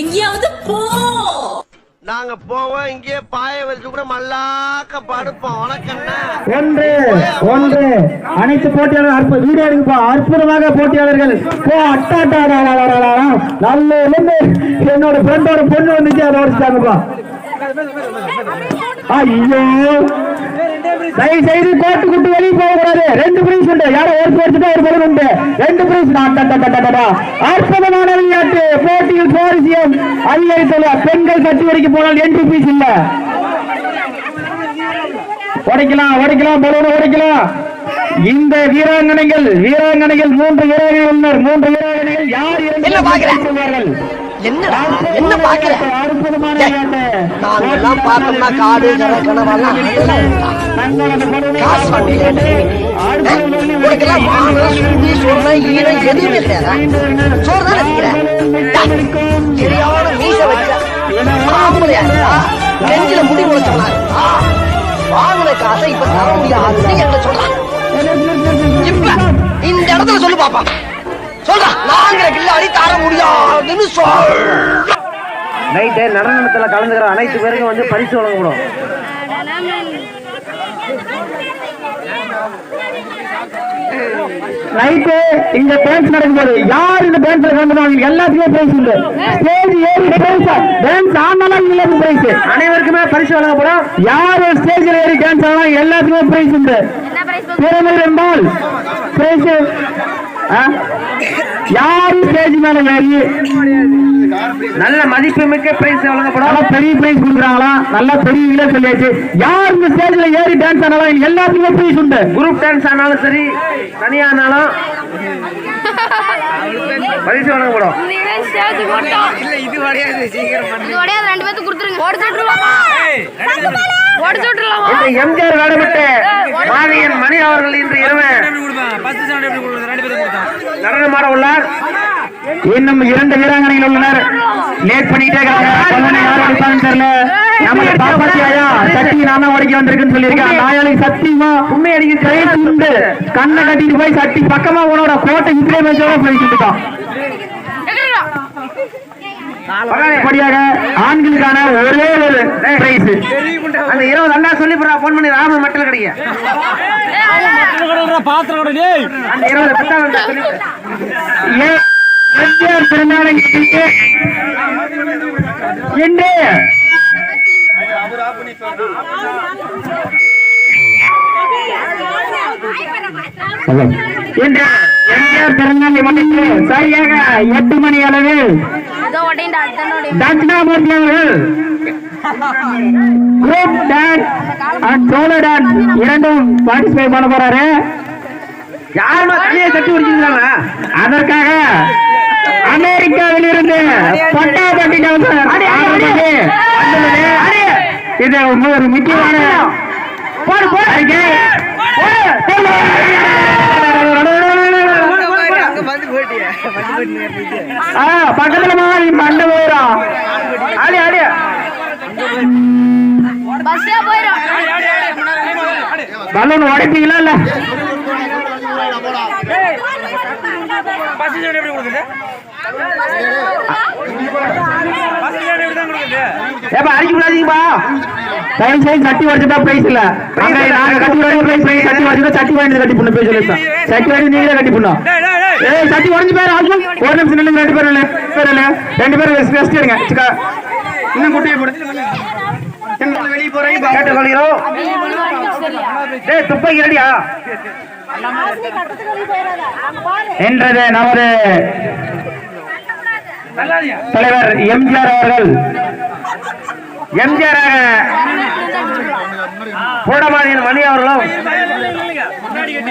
எங்கேயாவது போ. நாங்க போவோம் இங்கே பாய வச்சு கூட மல்லாக்க படுப்போம். உனக்கண்ணா ஒன்று ஒன்று. அனைத்து போட்டியாளர்கள் அற்புத வீடியோ எடுப்பா அற்புதமாக போட்டியாளர்கள். போ அட்டாட்டா நல்ல இருந்து என்னோட ஃப்ரெண்டோட பொண்ணு வந்துச்சு அதை உடச்சிட்டாங்கப்பா ஐயோ. தயவு செய்து கோட்டு குட்டு வெளியே போக கூடாது ரெண்டு பிரைஸ் உண்டு யாரோ ஒரு போட்டுட்டு ஒரு பலன் உண்டு. ரெண்டு பிரைஸ் அற்புதமான விளையாட்டு. போட்டியில் சுவாரஸ்யம். அதிகரித்துள்ள பெண்கள் கட்டி வரைக்கும் போனால் என்ட்ரி பீஸ் இல்ல. உடைக்கலாம் உடைக்கலாம் பலூனை உடைக்கலாம். இந்த வீராங்கனைகள் வீராங்கனைகள் மூன்று வீராங்கனை உள்ளனர். மூன்று வீராங்கனைகள் யார் என்ன பார்க்கிற? என்ன? என்ன பாக்குற நாங்கெல்லாம் பார்த்தோம்னா காடு கரை கனவெல்லாம் காசு வாங்கல உனக்கெல்லாம் மானம் சுண்டி சொன்ன ஈரம் எதுவும் இல்லையா சோறு தான் வச்சுக்கிறேன் சரியான மீச வச்ச ஆம்பளையா இருந்தா நெஞ்சில முடி முளைச்சவனா வாங்கின காசை இப்ப தர முடியாதுன்னு என்ன சொல்லலாம் இப்ப இந்த இடத்துல சொல்லு பாப்பா. சொல்றா நாங்கிற கில்லாடி தர முடியாதுன்னு சொல். நைட்டு நடனத்துல கலந்துக்கிற அனைத்து பேருக்கும் வந்து பரிசு வழங்கப்படும் நைட்டு இங்க டான்ஸ் நடக்கும்போது யார் இந்த டான்ஸ்ல கலந்துருவாங்க எல்லாத்துக்குமே பிரைஸ் உண்டு. ஸ்டேஜ் ஏறி பிரைஸ் டான்ஸ் ஆனாலும் இல்லது பிரைஸ் அனைவருக்குமே பரிசு வழங்கப்படும் யார் ஸ்டேஜ்ல ஏறி டான்ஸ் ஆனாலும் எல்லாத்துக்குமே பிரைஸ் உண்டு. திறமை என்றால் பிரைஸ் யாரு ஸ்டேஜ் மேல ஏறி நல்ல மதிப்பு மிக்க பிரைஸ் வழங்கப்படும் பெரிய பிரைஸ் கொடுக்குறாங்களா? நல்ல பெரிய இல்ல சொல்லியாச்சு. யார் இந்த ஸ்டேஜ்ல ஏறி டான்ஸ் ஆனாலும் எல்லாத்துக்குமே பிரைஸ் உண்டு. குரூப் டான்ஸ் ஆனாலும் சரி தனியா ஆனாலும் பரிசு வழங்கப்படும். இது உடையாது ரெண்டு பேத்துக்கு கொடுத்துருங்க. ஓடி சுட்டுருவாமா? ஓடி சுட்டுருலாமா இந்த எம்ஜிஆர் வேடமிட்டு மாவியன் மணி அவர்கள் இன்று இரவு நடனமாட உள்ளார். இன்னும் இரண்டு வீராங்கனைகள் உள்ளனர். லேட் பண்ணிட்டே தெரியல. நமக்கு பாப்பாத்தியாயா? சட்டி நாம உடைக்க வந்திருக்குன்னு சொல்லியிருக்காங்க நாயாளி சத்தியமா உண்மை அடிக்க உண்டு கண்ணை கட்டிட்டு போய் சட்டி பக்கமா உனோட கோட்டை படியாக ஆண்களுக்கான ஒரே ஒரு பிரைஸ் அந்த இரவு நல்லா சொல்லி போறா போன் பண்ணி ராம மட்டும் கிடைக்க அந்த எம்ஜிஆர் பிறந்தநாளைக்கு இன்று இன்று எம்ஜிஆர் பிறந்தநாளை முன்னிட்டு சரியாக எட்டு மணி அளவில் தட்சிணாமூர்த்தி அவர்கள் group dance and solo dance இரண்டும் பார்ட்டிசிபேட் பண்ண போறாரு. யாருமா தனியை கட்டி பிடிச்சிருக்காங்க அதற்காக இது ஒரு முக்கியமான போடு போடு. பக்கத்துல மாறி மண்டை போயிடும் ஆடி ஆடி. பஸ்ஸே போயிடும் பலூன் உடைப்பீங்களா இல்ல? ஏப்பா அடிக்க கூடாதீங்கப்பா தயவு செய்து சட்டி உடச்சுட்டா பிரைஸ் இல்ல. நாங்க நாங்க கட்டி உடச்சு பிரைஸ் பிரைஸ் சட்டி உடச்சுட்டா சட்டி வாங்கி கட்டி பண்ண சட்டி வாங்கி நீங்களே கட்டி பண்ணும் ஏய் சட்டி உடஞ்சு பேர் ஒரு நிமிஷம் நில்லுங்க ரெண்டு பேரும் இல்ல பேர் இல்ல ரெண்டு பேரும் ரெஸ்ட் ரெஸ்ட் எடுங்க சிக்கா. இன்னும் குட்டியை போடு. வெளியே போறீங்க கேட்டு கொள்கிறோம் டேய் துப்பாக்கி ரெடியா என்றது நமது தலைவர் எம்ஜிஆர் அவர்கள். எம்ஜிஆர் பூடமாதியின் மணி அவர்களும் வெளியே